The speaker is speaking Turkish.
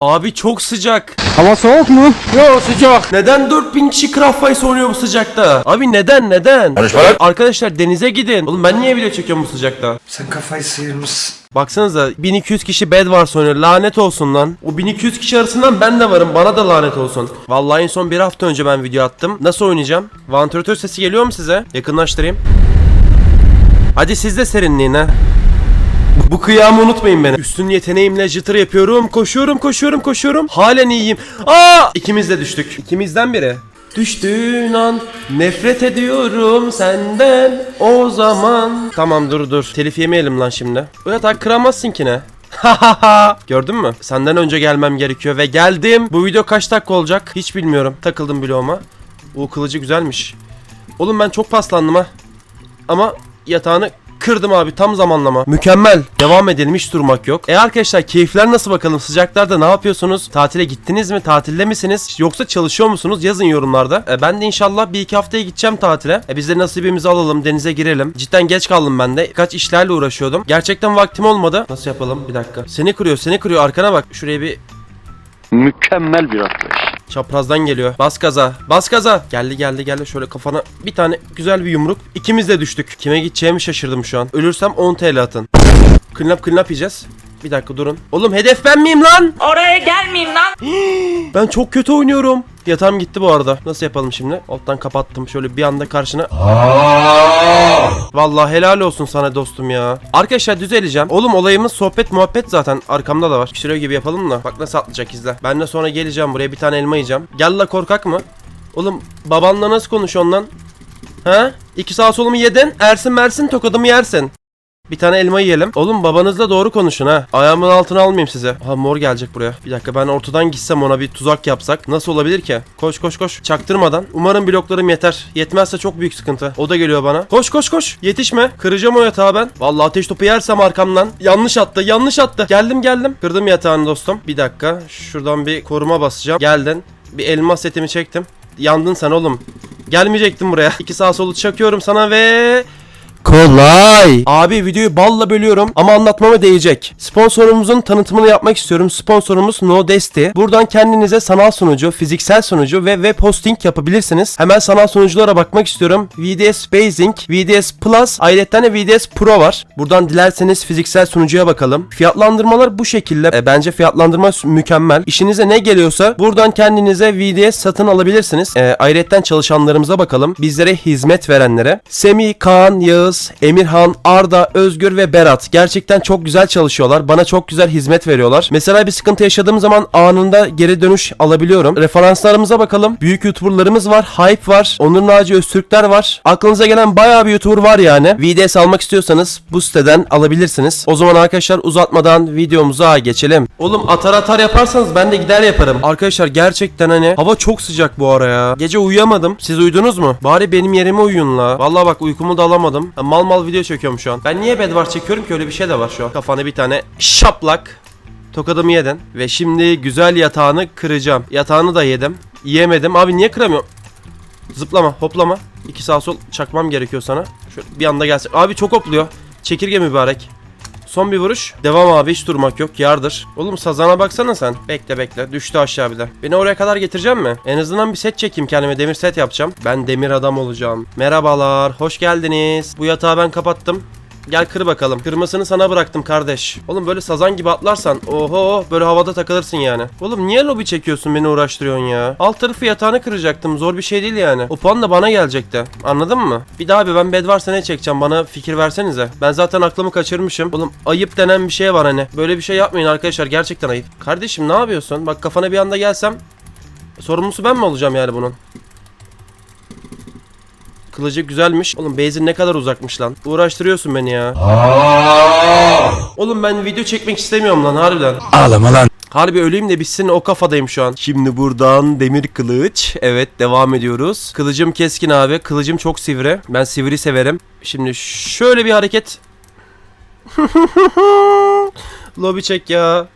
Abi çok sıcak. Hava soğuk mu? Yok sıcak. Neden 4000 kişi Craft Ice oynuyor bu sıcakta? Abi neden neden? Arkadaşlar denize gidin. Oğlum ben niye video çekiyorum bu sıcakta? Sen kafayı sıyırmışsın. Baksanıza 1200 kişi Bed Wars oynuyor. Lanet olsun lan. O 1200 kişi arasından ben de varım. Bana da lanet olsun. Vallahi en son bir hafta önce ben video attım. Nasıl oynayacağım? Vantilatör sesi geliyor mu size? Yakınlaştırayım. Hadi siz de serinleyin ha. Bu- kıyamı unutmayın beni. Üstün yeteneğimle jitter yapıyorum. Koşuyorum, koşuyorum, koşuyorum. Halen iyiyim. Aa! İkimiz de düştük. İkimizden biri. Düştüğün an nefret ediyorum senden o zaman. Tamam dur dur. Telif yemeyelim lan şimdi. Bu yatak kıramazsın ki ne? Gördün mü? Senden önce gelmem gerekiyor ve geldim. Bu video kaç dakika olacak? Hiç bilmiyorum. Takıldım bloğuma. Bu kılıcı güzelmiş. Oğlum ben çok paslandım ha. Ama yatağını kırdım abi tam zamanlama. Mükemmel. Devam edelim hiç durmak yok. E arkadaşlar keyifler nasıl bakalım? Sıcaklarda ne yapıyorsunuz? Tatile gittiniz mi? Tatilde misiniz? Yoksa çalışıyor musunuz? Yazın yorumlarda. E, ben de inşallah bir iki haftaya gideceğim tatile. E, biz de nasibimizi alalım denize girelim. Cidden geç kaldım ben de. Kaç işlerle uğraşıyordum. Gerçekten vaktim olmadı. Nasıl yapalım? Bir dakika. Seni kırıyor seni kırıyor arkana bak. Şuraya bir Mükemmel bir atlayış. Çaprazdan geliyor. Bas gaza. Bas gaza. Geldi geldi geldi. Şöyle kafana bir tane güzel bir yumruk. İkimiz de düştük. Kime gideceğimi şaşırdım şu an. Ölürsem 10 TL atın. Clean up clean up yiyeceğiz. Bir dakika durun. Oğlum hedef ben miyim lan? Oraya gelmeyeyim lan. Ben çok kötü oynuyorum. Yatağım gitti bu arada. Nasıl yapalım şimdi? Alttan kapattım. Şöyle bir anda karşına. Vallahi helal olsun sana dostum ya. Arkadaşlar düzeleceğim. Oğlum olayımız sohbet muhabbet zaten. Arkamda da var. Şuraya gibi yapalım da. Bak nasıl atlayacak izle. Ben de sonra geleceğim buraya bir tane elma yiyeceğim. Gel la korkak mı? Oğlum babanla nasıl konuşuyorsun lan? Ha? İki sağ solumu yedin. Ersin mersin tokadımı yersin. Bir tane elma yiyelim. Oğlum babanızla doğru konuşun ha. Ayağımın altına almayayım size. Ha mor gelecek buraya. Bir dakika ben ortadan gitsem ona bir tuzak yapsak. Nasıl olabilir ki? Koş koş koş. Çaktırmadan. Umarım bloklarım yeter. Yetmezse çok büyük sıkıntı. O da geliyor bana. Koş koş koş. Yetişme. Kıracağım o yatağı ben. Vallahi ateş topu yersem arkamdan. Yanlış attı. Yanlış attı. Geldim geldim. Kırdım yatağını dostum. Bir dakika. Şuradan bir koruma basacağım. Geldin. Bir elma setimi çektim. Yandın sen oğlum. Gelmeyecektim buraya. İki sağ solu çakıyorum sana ve... Kolay. Abi videoyu balla bölüyorum ama anlatmama değecek. Sponsorumuzun tanıtımını yapmak istiyorum. Sponsorumuz Nodesti. Buradan kendinize sanal sunucu, fiziksel sunucu ve web hosting yapabilirsiniz. Hemen sanal sunuculara bakmak istiyorum. VDS Basing, VDS Plus, ayrıca de VDS Pro var. Buradan dilerseniz fiziksel sunucuya bakalım. Fiyatlandırmalar bu şekilde. E, bence fiyatlandırma mükemmel. İşinize ne geliyorsa buradan kendinize VDS satın alabilirsiniz. E, ayrıca çalışanlarımıza bakalım. Bizlere hizmet verenlere. Semih, Kaan, Yağız, Emirhan, Arda, Özgür ve Berat gerçekten çok güzel çalışıyorlar. Bana çok güzel hizmet veriyorlar. Mesela bir sıkıntı yaşadığım zaman anında geri dönüş alabiliyorum. Referanslarımıza bakalım. Büyük YouTuber'larımız var. Hype var. Onur Naci Öztürkler var. Aklınıza gelen bayağı bir YouTuber var yani. VDS almak istiyorsanız bu siteden alabilirsiniz. O zaman arkadaşlar uzatmadan videomuza geçelim. Oğlum atar atar yaparsanız ben de gider yaparım. Arkadaşlar gerçekten hani hava çok sıcak bu ara ya. Gece uyuyamadım. Siz uyudunuz mu? Bari benim yerime uyuyun la. Vallahi bak uykumu da alamadım. Mal mal video çekiyorum şu an. Ben niye bedvar çekiyorum ki öyle bir şey de var şu an. Kafana bir tane şaplak. Tokadımı yedin. Ve şimdi güzel yatağını kıracağım. Yatağını da yedim. Yiyemedim. Abi niye kıramıyorum? Zıplama, hoplama. İki sağ sol çakmam gerekiyor sana. Şöyle bir anda gelsin. Abi çok hopluyor. Çekirge mübarek. Son bir vuruş. Devam abi hiç durmak yok. Yardır. Oğlum sazana baksana sen. Bekle bekle. Düştü aşağı bir de. Beni oraya kadar getireceğim mi? En azından bir set çekeyim kendime. Demir set yapacağım. Ben demir adam olacağım. Merhabalar. Hoş geldiniz. Bu yatağı ben kapattım. Gel kır bakalım. Kırmasını sana bıraktım kardeş. Oğlum böyle sazan gibi atlarsan oho böyle havada takılırsın yani. Oğlum niye lobi çekiyorsun beni uğraştırıyorsun ya? Alt tarafı yatağını kıracaktım. Zor bir şey değil yani. O puan da bana gelecekti. Anladın mı? Bir daha abi ben bed varsa ne çekeceğim? Bana fikir versenize. Ben zaten aklımı kaçırmışım. Oğlum ayıp denen bir şey var hani. Böyle bir şey yapmayın arkadaşlar. Gerçekten ayıp. Kardeşim ne yapıyorsun? Bak kafana bir anda gelsem sorumlusu ben mi olacağım yani bunun? Kılıcı güzelmiş. Oğlum base'in ne kadar uzakmış lan. Uğraştırıyorsun beni ya. Oğlum ben video çekmek istemiyorum lan harbiden. Ağlama lan. Harbi öleyim de bitsin o kafadayım şu an. Şimdi buradan demir kılıç. Evet devam ediyoruz. Kılıcım keskin abi. Kılıcım çok sivri. Ben sivri severim. Şimdi şöyle bir hareket. Lobi çek ya.